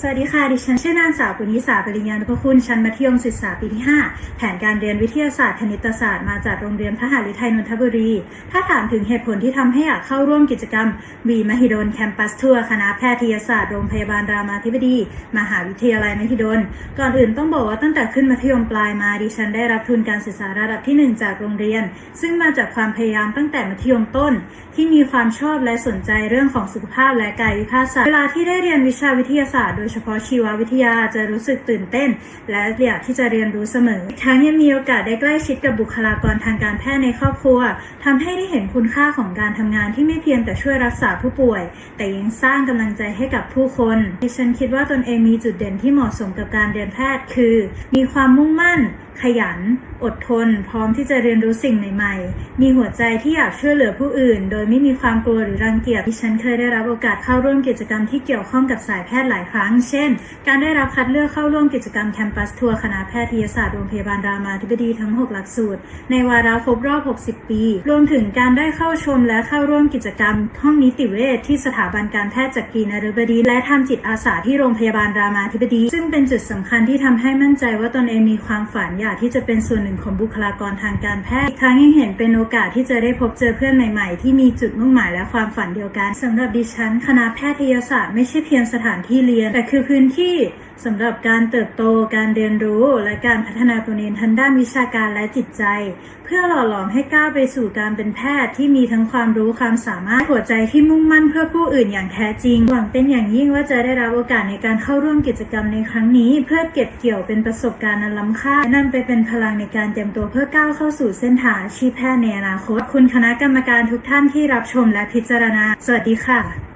สวัสดีค่ะ ดิฉันชื่อนางสาวปุณิสาปริญญานุพคุณ ชั้นมัธยมศึกษาปีที่ 5 แผนการเรียนวิทยาศาสตร์คณิตศาสตร์มาจากโรงเรียนพระหฤทัยนนทบุรี ถ้าถามถึงเหตุผลที่ทำให้อยากเข้าร่วมกิจกรรม วีมหิดลแคมปัสทัวร์คณะแพทยศาสตร์โรงพยาบาลรามาธิบดี มหาวิทยาลัยมหิดล ก่อนอื่นต้องบอกว่าตั้งแต่ขึ้นมัธยมปลายมา ดิฉันได้รับทุนการศึกษาระดับที่ 1 จากโรงเรียน ซึ่งมาจากความพยายามตั้งแต่มัธยมต้น ที่มีความชอบและสนใจเรื่องของสุขภาพและกายวิภาคศาสตร์ เวลาที่ได้เรียนวิชาวิทยาศาสตร์โดยเฉพาะชีววิทยาจะรู้สึกตื่นเต้น และอยากที่จะเรียนรู้เสมอ ทั้งยังมีโอกาสได้ใกล้ชิดกับบุคลากรทางการแพทย์ในครอบครัวทำให้ได้เห็นคุณค่าของการทำงานที่ไม่เพียงแต่ช่วยรักษาผู้ป่วย แต่ยังสร้างกำลังใจให้กับผู้คนดิฉันคิดว่าตนเองมีจุดเด่นที่เหมาะสมกับการเรียนแพทย์ คือ มีความมุ่งมั่น ขยัน อดทน พร้อมที่จะเรียนรู้สิ่งใหม่ๆ มีหัวใจที่อยากช่วยเหลือผู้อื่น โดยไม่มีความกลัวหรือรังเกียจที่ฉันเคยได้รับโอกาสเข้าร่วมกิจกรรมที่เกี่ยวข้องกับสายแพทย์หลายครั้ง เช่น การได้รับคัดเลือกเข้าร่วมกิจกรรมแคมปัสทัวร์คณะแพทยศาสตร์โรงพยาบาลรามาธิบดีทั้ง 6 หลักสูตร ในวาระครบรอบ 60 ปี รวมถึงการได้เข้าชมและเข้าร่วมกิจกรรม ห้องนิติเวชที่สถาบันการแพทย์จักรีนฤบดีและทำจิตอาสาที่โรงพยาบาลรามาธิบดี ซึ่งเป็นจุดสำคัญที่ทำให้มั่นใจว่าตนเองมีความฝันอยาสที่จะเป็นส่วนหนึ่งของบุคลากรทางการแพทย์ อีกทั้งยังเห็นเป็นโอกาสที่จะได้พบเจอเพื่อนใหม่ๆ ที่มีจุดมุ่งหมายและความฝันเดียวกันสำหรับดิฉัน คณะแพทยศาสตร์ไม่ใช่เพียงสถานที่เรียน แต่คือพื้นที่ สำหรับการเติบโตการเรียนรู้และการพัฒนาตนเองทั้งด้านวิชาการและจิตใจ เพื่อหล่อหลอมให้ก้าวไปสู่การเป็นแพทย์ที่มีทั้งความรู้ความสามารถหัวใจที่มุ่งมั่นเพื่อผู้อื่นอย่างแท้จริง หวังเป็นอย่างยิ่งว่าจะได้รับโอกาสในการเข้าร่วมกิจกรรมในครั้งนี้ เพื่อเก็บเกี่ยวเป็นประสบการณ์อันล้ำค่าและนำไปเป็นพลังในการเตรียมตัวเพื่อก้าวเข้าสู่เส้นทางอาชีพแพทย์ในอนาคต คุณคณะกรรมการทุกท่านที่รับชมและพิจารณา สวัสดีค่ะ